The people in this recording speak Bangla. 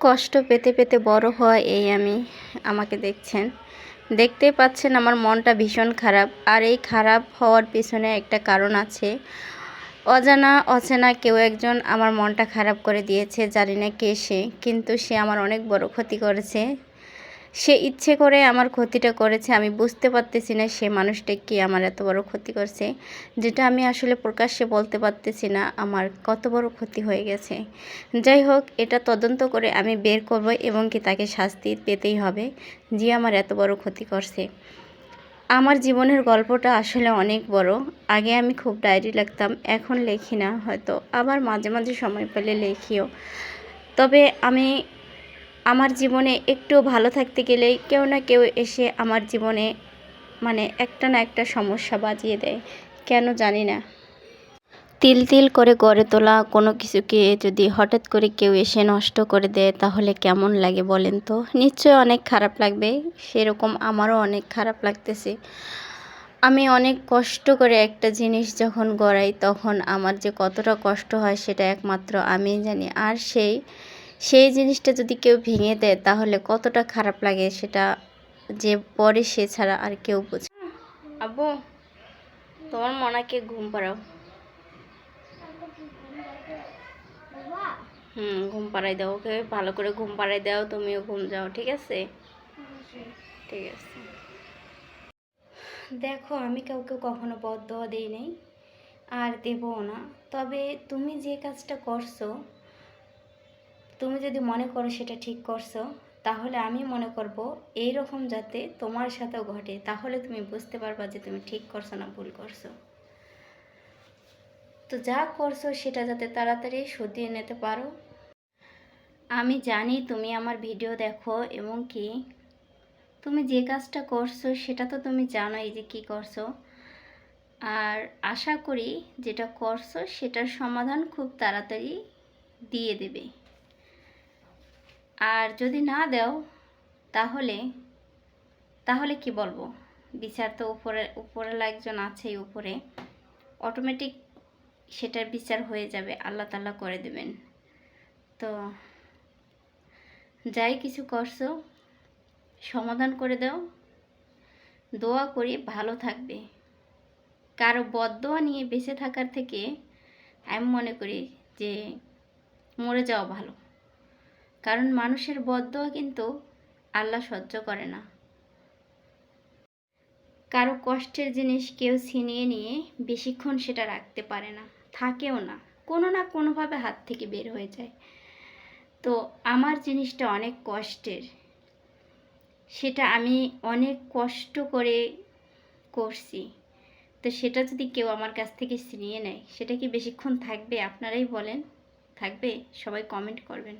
কষ্ট পেতে পেতে বড় হওয়া এই আমি, আমাকে দেখছেন। দেখতে পাচ্ছেন আমার মনটা ভীষণ খারাপ। আর এই খারাপ হওয়ার পিছনে একটা কারণ আছে। অজানা, অচেনা কেউ একজন আমার মনটা খারাপ করে দিয়েছে, জানি না কে সে, কিন্তু সে আমার অনেক বড় ক্ষতি করেছে। সে ইচ্ছে করে আমার ক্ষতিটা করেছে, আমি বুঝতে পারতেছি না সে মানুষটা কি আমার এত বড় ক্ষতি করছে, যেটা আমি আসলে প্রকাশ্যে বলতে পারতেছি না, আমার কত বড় ক্ষতি হয়ে গেছে। যাই হোক, এটা তদন্ত করে আমি বের করব এবং কি তাকে শাস্তি পেতেই হবে, যে আমার এত বড় ক্ষতি করছে। আমার জীবনের গল্পটা আসলে অনেক বড়, আগে আমি খুব ডায়েরি লিখতাম, এখন লেখি না, হয়তো আবার মাঝে মাঝে সময় পেলে লেখিও। তবে আমি আমার জীবনে একটু ভালো থাকতে গেলেই কেউ না কেউ এসে আমার জীবনে মানে একটা না একটা সমস্যা বাজিয়ে দেয়। কেন জানি না। তিল তিল করে গড়ে তোলা কোনো কিছুকে যদি হঠাৎ করে কেউ এসে নষ্ট করে দেয়, তাহলে কেমন লাগে বলেন তো? নিশ্চয় অনেক খারাপ লাগবে। সেরকম আমারও অনেক খারাপ লাগতেছে। আমি অনেক কষ্ট করে একটা জিনিস যখন গড়াই, তখন আমার যে কতটা কষ্ট হয় সেটা একমাত্র আমিই জানি। আর সেই সেই জিনিসটা যদি কেউ ভেঙে দেয় তাহলে কতটা খারাপ লাগে সেটা যে পরে সে ছাড়া আর কেউ বোঝে আব্বু তোমার মনাকে ঘুম পাড়াও। হুম ঘুম পাড়াই দাও। ওকে ভালো করে ঘুম পাড়াই দাও তুমিও ঘুম যাও ঠিক আছে? ঠিক আছে। দেখো আমি কাউকে কখনো বদ্ধ দিই নাই আর দেবও না। তবে তুমি যে কাজটা করছ তুমি যদি মনে করো সেটা ঠিক করছ, তাহলে আমি মনে করব এই রকম যাতে তোমার সাথেও ঘটে, তাহলে তুমি বুঝতে পারবা যে তুমি ঠিক করছ না ভুল করছ। তো যা করছ সেটা যাতে তাড়াতাড়ি শুধিয়ে নিতে পারো। আমি জানি তুমি আমার ভিডিও দেখো, এবং কি তুমি যে কাজটা করছ সেটা তো তুমি জানোই যে কি করছ। আর আশা করি যেটা করছ সেটার সমাধান খুব তাড়াতাড়ি দিয়ে দেবে। আর যদি না দাও, তাহলে তাহলে কি বলব? বিচার তো উপরে উপরের একজন আছেই উপরে। অটোমেটিক সেটার বিচার হয়ে যাবে, আল্লাহ তাল্লাহ করে দেবেন। তো, যাই কিছু করছ, সমাধান করে দাও। দোয়া করি, ভালো থাকবে। কারও বদোয়া নিয়ে বেঁচে থাকার থেকে, আমি মনে করি যে, মরে যাওয়া ভালো। কারণ মানুষের বদোয়া কিন্তু আল্লাহ সহ্য করে না। কারও কষ্টের জিনিস কেউ ছিনিয়ে নিয়ে বেশিক্ষণ সেটা রাখতে পারে না, থাকেও না, কোনো না কোনোভাবে হাত থেকে বের হয়ে যায়। তো আমার জিনিসটা অনেক কষ্টের, সেটা আমি অনেক কষ্ট করে করছি। তো সেটা যদি কেউ আমার কাছ থেকে ছিনিয়ে নেয়, সেটা কি বেশিক্ষণ থাকবে? আপনারাই বলেন, থাকবে? সবাই কমেন্ট করবেন।